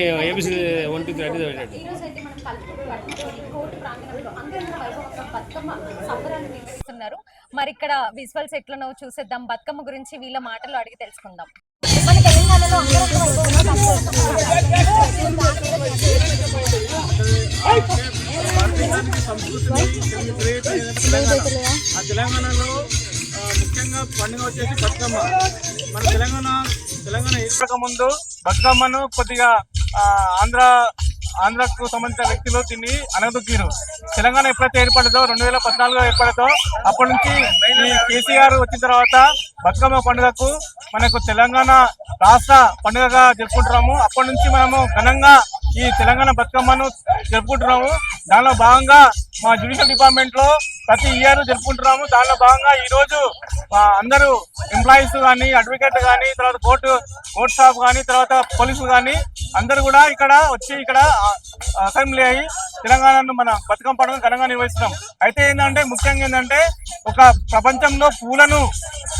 ABC one two three అంటే మరి ఇక్కడ విజువల్స్ ఎట్లనో చూసేద్దాం. బతుకమ్మ గురించి వీళ్ళ మాటలు అడిగి తెలుసుకుందాం. మన తెలంగాణలో తెలంగాణలో ముఖ్యంగా పండుగ వచ్చేసి బతుకమ్మ. మన తెలంగాణ తెలంగాణ ఏర్పడక ముందు బతుకమ్మను కొద్దిగా ఆంధ్ర ఆంధ్రకు సంబంధించిన వ్యక్తులు తిని అనగదొక్కిరు. తెలంగాణ ఎప్పుడైతే ఏర్పడదో రెండు వేల పద్నాలుగులో ఏర్పడదో అప్పటి నుంచి ఈ కేసీఆర్ వచ్చిన తర్వాత బతుకమ్మ పండుగకు మనకు తెలంగాణ రాష్ట్ర పండుగగా జరుపుకుంటున్నాము. అప్పటి నుంచి మనము ఘనంగా ఈ తెలంగాణ బతుకమ్మను జరుపుకుంటున్నాము. దానిలో భాగంగా మా జ్యుడిషియల్ డిపార్ట్మెంట్లో ప్రతి ఇయర్ జరుపుకుంటున్నాము. దానిలో భాగంగా ఈ రోజు అందరూ ఎంప్లాయీస్ కానీ అడ్వకేట్ కానీ తర్వాత కోర్టు కోర్టు స్టాఫ్ కానీ తర్వాత పోలీసులు కానీ అందరూ కూడా ఇక్కడ వచ్చి ఇక్కడ అసెంబ్లీ అయ్యి తెలంగాణను మన బతుకమ్మ పండుగ ఘనంగా నిర్వహిస్తున్నాం. అయితే ఏంటంటే ముఖ్యంగా ఏంటంటే ఒక ప్రపంచంలో పూలను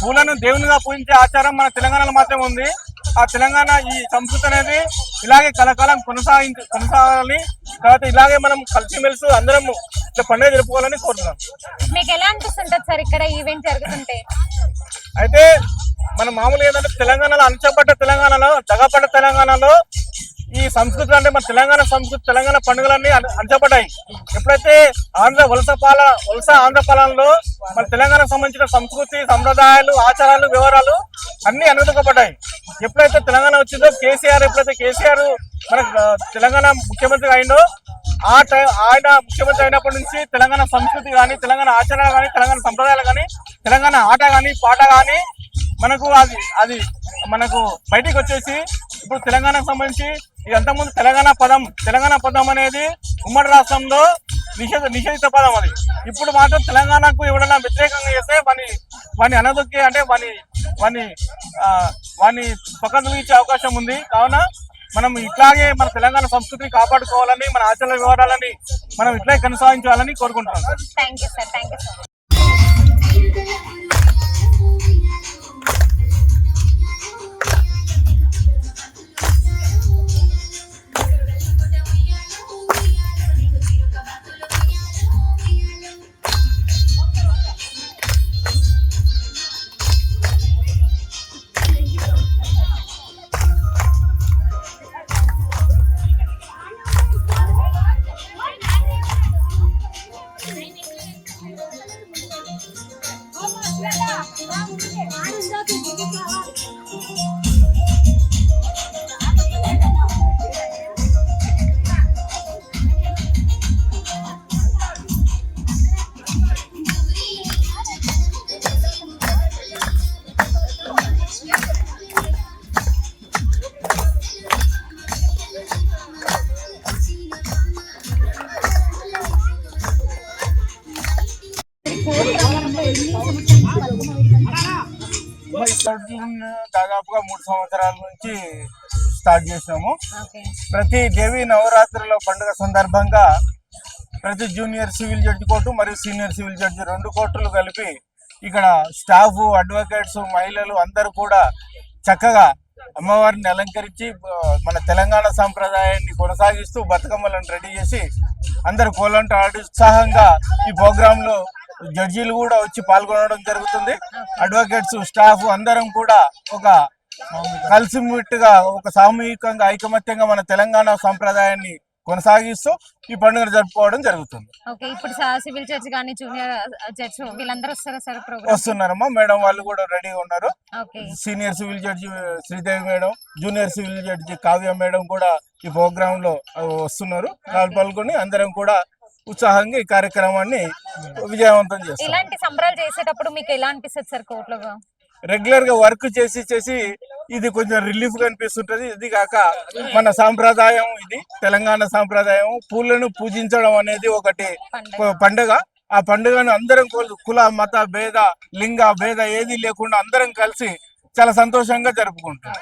పూలను దేవునిగా పూజించే ఆచారం మన తెలంగాణలో మాత్రమే ఉంది. ఆ తెలంగాణ ఈ సంస్కృతి అనేది ఇలాగే కలకాలం కొనసాగించ కొనసాగాలని తర్వాత ఇలాగే మనం కలిసిమెలిసి అందరం ఇట్లా పండుగ జరుపుకోవాలని కోరుతున్నాం. మీకు ఎలా అనిపిస్తుంటది సార్ ఇక్కడ ఈవెంట్ జరుగుతుంటే? అయితే మన మామూలుగా ఏంటంటే తెలంగాణలో అణచబడ్డ తెలంగాణలో దగపడ్డ తెలంగాణలో ఈ సంస్కృతి అంటే మన తెలంగాణ సంస్కృతి తెలంగాణ పండుగలన్నీ అణచబడ్డాయి ఎప్పుడైతే ఆంధ్ర వలస పాల వలస ఆంధ్ర పాలనలో మన తెలంగాణకు సంబంధించిన సంస్కృతి సంప్రదాయాలు ఆచారాలు వివరాలు అన్ని అనుమతించబడ్డాయి. ఎప్పుడైతే తెలంగాణ వచ్చిందో కేసీఆర్ ఎప్పుడైతే కేసీఆర్ మన తెలంగాణ ముఖ్యమంత్రి అయిందో ఆ టైం ఆయన ముఖ్యమంత్రి అయినప్పటి నుంచి తెలంగాణ సంస్కృతి కానీ తెలంగాణ ఆచరణ కానీ తెలంగాణ సంప్రదాయాలు కానీ తెలంగాణ ఆట కానీ పాట కానీ మనకు అది అది మనకు బయటికి వచ్చేసి ఇప్పుడు తెలంగాణకు సంబంధించి ఇదంతా ముందు తెలంగాణ పదం తెలంగాణ పదం అనేది ఉమ్మడి రాష్ట్రంలో నిషేధ నిషేధిత పదం అది. ఇప్పుడు మాత్రం తెలంగాణకు ఎవరైనా వ్యతిరేకంగా చేస్తే వాని వాని అనదొక్కి అంటే వాని వాని ఆ, వాని పక్కన ఇచ్చే అవకాశం ఉంది. కావున మనం ఇట్లాగే మన తెలంగాణ సంస్కృతిని కాపాడుకోవాలని మన ఆచరణ వివరాలని మనం ఇట్లాగే కొనసాగించాలని కోరుకుంటున్నాం. Bom 拿 దాదాపుగా మూడు సంవత్సరాల నుంచి స్టార్ట్ చేసినాము ఓకే. ప్రతి దేవి నవరాత్రుల పండుగ సందర్భంగా ప్రతి జూనియర్ సివిల్ జడ్జి కోర్టు మరియు సీనియర్ సివిల్ జడ్జి రెండు కోర్టులు కలిపి ఇక్కడ స్టాఫ్ అడ్వకేట్స్ మహిళలు అందరూ కూడా చక్కగా అమ్మవారిని అలంకరించి మన తెలంగాణ సాంప్రదాయాన్ని కొనసాగిస్తూ బతుకమ్మలను రెడీ చేసి అందరు కోలంట ఆడి ఉత్సాహంగా ఈ ప్రోగ్రామ్లో జడ్జీలు కూడా వచ్చి పాల్గొనడం జరుగుతుంది. అడ్వకేట్స్ స్టాఫ్ అందరం కూడా ఒక కలిసిమెట్టుగా ఒక సామూహికంగా ఐకమత్యంగా మన తెలంగాణ సాంప్రదాయాన్ని కొనసాగిస్తూ ఈ పండుగను జరుపుకోవడం జరుగుతుంది. ఓకే ఇప్పుడు సా- సివిల్ జడ్జి కానీ జూనియర్ జడ్జి వీళ్ళందరూ వస్తారా సార్ ప్రోగ్రామ్? వస్తున్నారమ్మా మేడం వాళ్ళు కూడా రెడీగా ఉన్నారు. Senior civil judge Sridevi madam junior civil judge Kavya madam కూడా ఈ ప్రోగ్రామ్లో వస్తున్నారు. వాళ్ళు పాల్గొని అందరం కూడా ఉత్సాహంగా ఈ కార్యక్రమాన్ని విజయవంతం చేస్తాం. ఇలాంటి సంబరాలు చేసేటప్పుడు మీకు ఎలా అనిపిస్తుంది సార్ కోర్టులో రెగ్యులర్గా వర్క్ చేసి చేసి ఇది కొంచెం రిలీఫ్గా అనిపిస్తుంటది. ఇది కాక మన సాంప్రదాయం ఇది. తెలంగాణ సాంప్రదాయం. పూలను పూజించడం అనేది ఒకటి పండగ. ఆ పండుగను అందరం కుల- మత భేద లింగ భేద ఏది లేకుండా అందరం కలిసి చాలా సంతోషంగా జరుపుకుంటాం